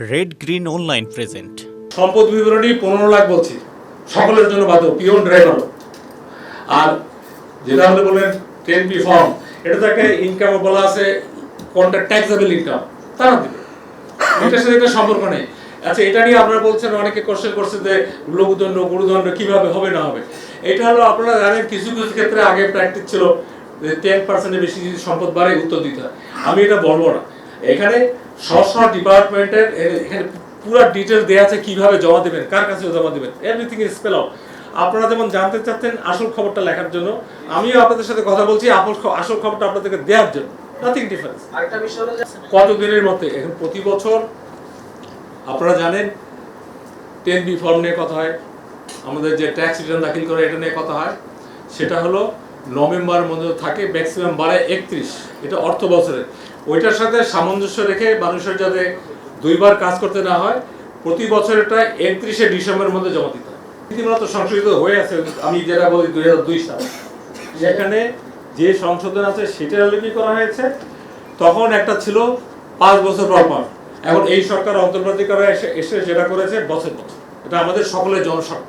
Red green online present সম্পদ বিবরণী পনেরো লাখ বলছি। সকলের জন্য বাধ্য, পিওন ড্রাইভার। আর যেটা আপনি বললেন টেন পি ফর্ম এটা তো একটা ইনকাম বলা আছে কোনটা ট্যাক্সেবল ইনকাম তারা দিবে এটার সাথে একটা সম্পর্ক নেই। আচ্ছা এটা নিয়ে আপনারা বলছেন, অনেকে কোশ্চেন করছে যে লঘুদণ্ড, গুরুদণ্ড কীভাবে হবে, না হবে? এটা হলো আপনারা জানেন, কিছু কিছু ক্ষেত্রে আগে প্র্যাকটিস ছিল যে টেন পার্সেন্টের বেশি যদি সম্পদ বাড়ে, উত্তর দিতে হয়। আমি এটা বলব না। এখানে স্ব স্ব ডিপার্টমেন্টের এখানে পুরো ডিটেল দেওয়া আছে কীভাবে জমা দেবেন কার কাছে জমা দেবেন এভরিথিং ইজ স্পেল আউট আপনারা যেমন জানতে চাচ্ছেন আসল খবরটা লেখার জন্য আমিও আপনাদের সাথে কথা বলছি আপল আসল খবরটা আপনাদেরকে দেওয়ার জন্য। নাথিং ডিফারেন্স আরেকটা বিষয় হলো যে কত দিনের মধ্যে? এখন প্রতি বছর আপনারা জানেন টেন বি ফর্ম নিয়ে কথা হয় আমাদের যে ট্যাক্স রিটার্ন দাখিল করে এটা নিয়ে কথা হয়। সেটা হলো নভেম্বর মধ্যে থাকে ম্যাক্সিমাম বাড়ে একত্রিশ এটা অর্থ বছরের ওইটার সাথে সামঞ্জস্য রেখে মানুষের যাতে দুইবার কাজ করতে না হয় প্রতি বছরটা একত্রিশে ডিসেম্বরের মধ্যে জমা দিতে হয়। রীতিমতো সংশোধিত হয়ে আছে আমি যেটা বলি দুই হাজার দুই সাল। সেখানে যে সংশোধন আছে সেটা লিপি করা হয়েছে। তখন একটা ছিল পাঁচ বছর পর পর। এখন এই সরকার অন্তর্বর্তীকালে এসে এসে যেটা করেছে বছর বছর এটা আমাদের সকলের জনস্বার্থ।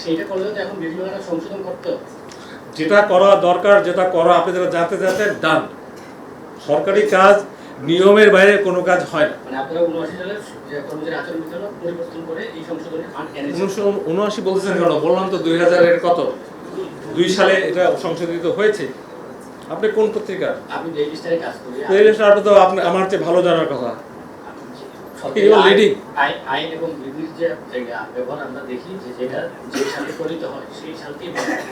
সেইটা করলে তো এখন বিধিমালা সংশোধন করতে যেটা করা দরকার যেটা করা আপনি যেটা জানতে চাচ্ছেন ডান। সরকারি কাজ নিয়মের বাইরে কোনো কাজ হয় না। মানে আপনারা উনআশি সালের যে কর্মচারী আচরণ পরিবর্তন করে এই সংশোধনী আন- এনেছেন। উনিশশো উনআশি বলতেছেন কেন? বললাম তো দুই হাজারের কত? দুই সালে এটা সংশোধিত হয়েছে। আপনি কোন পত্রিকা আমি কাজ করি। আপনি তো আপনি আমার চেয়ে ভালো জানার কথা। আইন- এবং বিধির যে জায়গা ব্যবহার আমরা দেখি যে যেটা যে সালে হয় সেই সালকেই বলা হয়।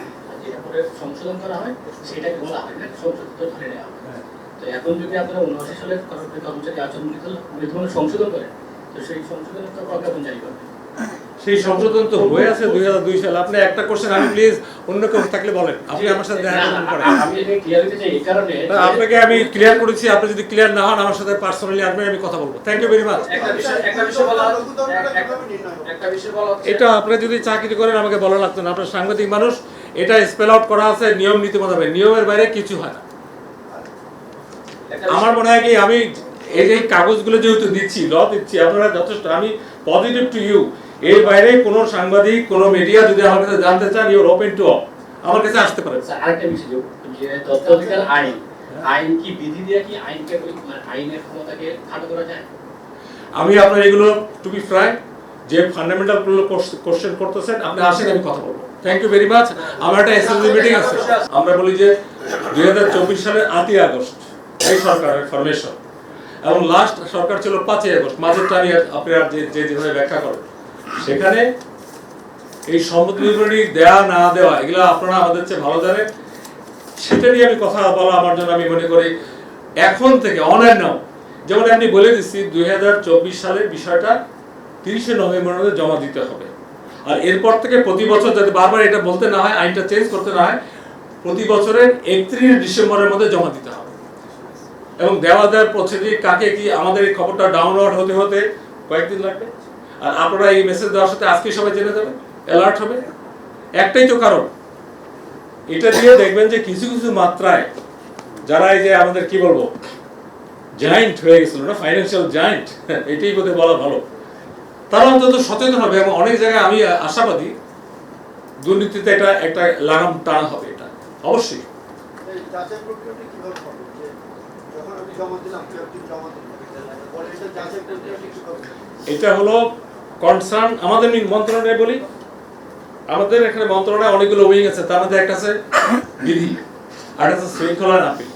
যেটা করে সংশোধন করা হয় সেটাকে বলা হয় না সংশোধিত ধরে নেওয়া হয়। তো এখন যদি আপনারা উনআশি সালের কর্মচারী আচরণ বিধিমালা সংশোধন করেন তো সেই সংশোধনের তো প্রজ্ঞাপন জারি করবে? সেই সংশোধন তো হয়ে আছে দুই হাজার দুই সালে। আপনি একটা কোশ্চেন আমি প্লিজ অন্য কেউ থাকলে বলেন। আপনি আমার সাথে দেখা করবেন পরে আপনাকে আমি ক্লিয়ার করেছি আপনি যদি ক্লিয়ার না হন আমার সাথে পার্সোনালি আসবেন আমি কথা বলব। থ্যাংক ইউ ভেরি মাচ এটা আপনি যদি চাকরি করেন আমাকে বলা লাগতো না। আপনার সাংবাদিক মানুষ এটা স্পেল আউট করা আছে নিয়ম নীতি মোতাবেক। নিয়মের বাইরে কিছু হয় না। আমার মনে হয় কি আমি এই যে কাগজগুলো যেহেতু দিচ্ছি ল দিচ্ছি আপনারা যথেষ্ট। আমি পজিটিভ টু ইউ এর বাইরে কোনো সাংবাদিক কোনো মিডিয়া যদি আমার কাছে জানতে চান ইউর ওপেন টু আমার কাছে আসতে আচ্ছা, আরেকটা বিষয় যে- তথ্য অধিকার আইন আইন কি বিধি দিয়ে কি আইনকে মানে আইনের ক্ষমতাকে খাটো করা যায়? আমি আপনার এগুলো টু বি ফ্রাই যে ফান্ডামেন্টাল কোশ্চেন করতেছেন আপনি আসেন আমি কথা বলব। থ্যাংক ইউ ভেরি মাচ আমার একটা এসএসবি মিটিং আছে। আমরা বলি যে দুই হাজার চব্বিশ সালের আটই আগস্ট। এই সরকারের ফরমেশন এবং লাস্ট সরকার ছিল পাঁচই আগস্ট মাঝেরটা টানি আপনারা যে যে যেভাবে ব্যাখ্যা করেন সেখানে এই সম্পদ বিবরণী দেওয়া না দেওয়া, এগুলো আপনারা আমাদের চেয়ে ভালো জানেন। সেটা নিয়ে আমি কথা বলা আমার জন্য আমি মনে করি এখন থেকে অনলাইন নাও। যেমন আমি বলে দিচ্ছি, দুই হাজার চব্বিশ সালের বিষয়টা তিরিশে নভেম্বরের মধ্যে জমা দিতে হবে। আর এরপর থেকে প্রতি বছর যাতে বারবার এটা বলতে না হয়, আইনটা চেঞ্জ করতে না হয়, প্রতি বছরের একত্রিশ ডিসেম্বরের মধ্যে জমা দিতে হবে। এবং দেওয়া দেওয়ার প্রসিডি কাকে কি আমাদের এই খবরটা ডাউনলোড হতে হতে কয়েকদিন লাগবে? আর আপনারা এই মেসেজ দেওয়ার সাথে আজকে সবাই জেনে যাবেন অ্যালার্ট হবে। একটাই তো কারণ, এটা দিয়ে দেখবেন যে কিছু কিছু মাত্রায় যারা এই যে আমাদের কি বলব জায়েন্ট হয়ে গেছিল না ফাইন্যান্সিয়াল জায়েন্ট এটাই বোধহয় বলা ভালো। তারা অন্তত সচেতন হবে এবং অনেক জায়গায় আমি আশাবাদী দুর্নীতিতে এটা একটা লাগাম টানা হবে এটা, অবশ্যই। এটা হলো কনসার্ন আমাদের মন্ত্রণালয়ে বলি। আমাদের এখানে মন্ত্রণালয়ে অনেকগুলো উইং আছে, তার মধ্যে একটা আছে বিধি, আর একটা আছে শৃঙ্খলা আপিল।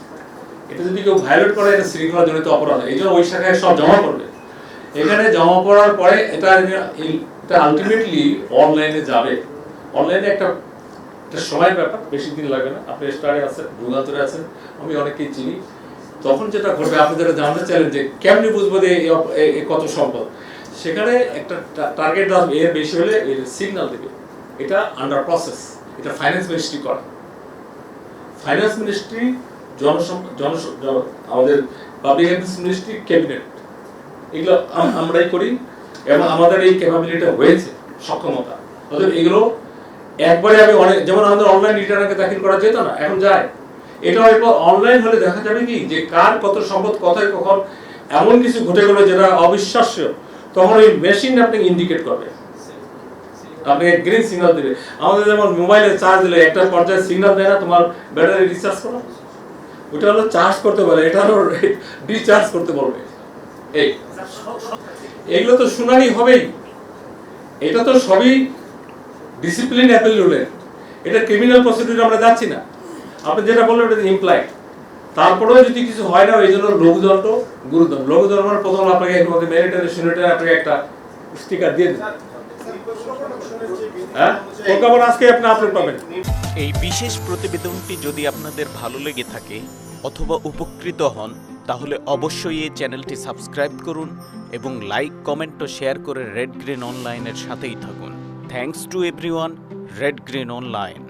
এটা যদি কেউ ভায়োলেট করে, এটা শৃঙ্খলা জনিত অপরাধ। এই জন্য ওই শাখায় সব জমা করবে এখানে জমা পড়ার পরে এটা এটা আলটিমেটলি অনলাইনে যাবে। অনলাইনে একটা একটা সময়ের ব্যাপার, বেশি দিন লাগবে না। আপনি স্টারে আছেন যুগান্তরে আছেন, আমি অনেকেই চিনি। তখন যেটা ঘটবে, আপনি যারা জানতে চাইলেন যে কেমনি বুঝব যে কত সম্পদ? সেখানে একটা টার্গেট আসবে এর বেশি হলে এর সিগন্যাল দেবে। এটা আন্ডার প্রসেস এটা ফাইন্যান্স মিনিস্ট্রি করে। ফাইন্যান্স মিনিস্ট্রি জনসম জন আমাদের পাবলিক অ্যাফেয়ার্স মিনিস্ট্রি ক্যাবিনেট এগুলো আম- আমরাই করি এবং আমাদের এই ক্যাপাবিলিটিটা হয়েছে, সক্ষমতা। অতএব এগুলো একবারে আমি অনেক যেমন আমাদের অনলাইন রিটার্নকে দাখিল করা যেত না, এখন যায়। এটা হয়তো অনলাইন হলে দেখা যাবে কি, যে কার কত সম্পদ, কোথায় কখন, এমন কিছু ঘটে গেলো যেটা অবিশ্বাস্য, তখন ওই মেশিন আপনাকে ইন্ডিকেট করবে। আপনাকে গ্রিন সিগন্যাল দেবে। আমাদের যেমন মোবাইলে চার্জ দিলে একটা পর্যায়ে সিগন্যাল দেয় না, তোমার ব্যাটারি রিচার্জ করো। ওটা হলো চার্জ করতে বলে, এটা হলো রিচার্জ করতে বলবে। এই। এগুলো তো শুনানি হবেই। এটা তো সবই ডিসিপ্লিন অ্যাপেল রুলের এটা ক্রিমিনাল প্রসিডিউর আমরা যাচ্ছি না। আপনি যেটা বললেন ওটা ইমপ্লাই তারপরেও যদি কিছু হয় না, এই জন্য লঘুদণ্ড গুরুদণ্ড। লঘুদণ্ড মানে প্রথম আপনাকে মধ্যে মেরিটারি সিনিটারি আপনাকে একটা স্টিকার দিয়ে দেবে। হ্যাঁ? প্রজ্ঞাপন আজকে আপনি আপলোড পাবেন। এই বিশেষ প্রতিবেদনটি যদি আপনাদের ভালো লেগে থাকে অথবা উপকৃত হন, তাহলে অবশ্যই এই চ্যানেলটি সাবস্ক্রাইব করুন এবং লাইক, কমেন্ট ও শেয়ার করে রেড গ্রিন অনলাইনের সাথেই থাকুন। Thanks to everyone Red Green online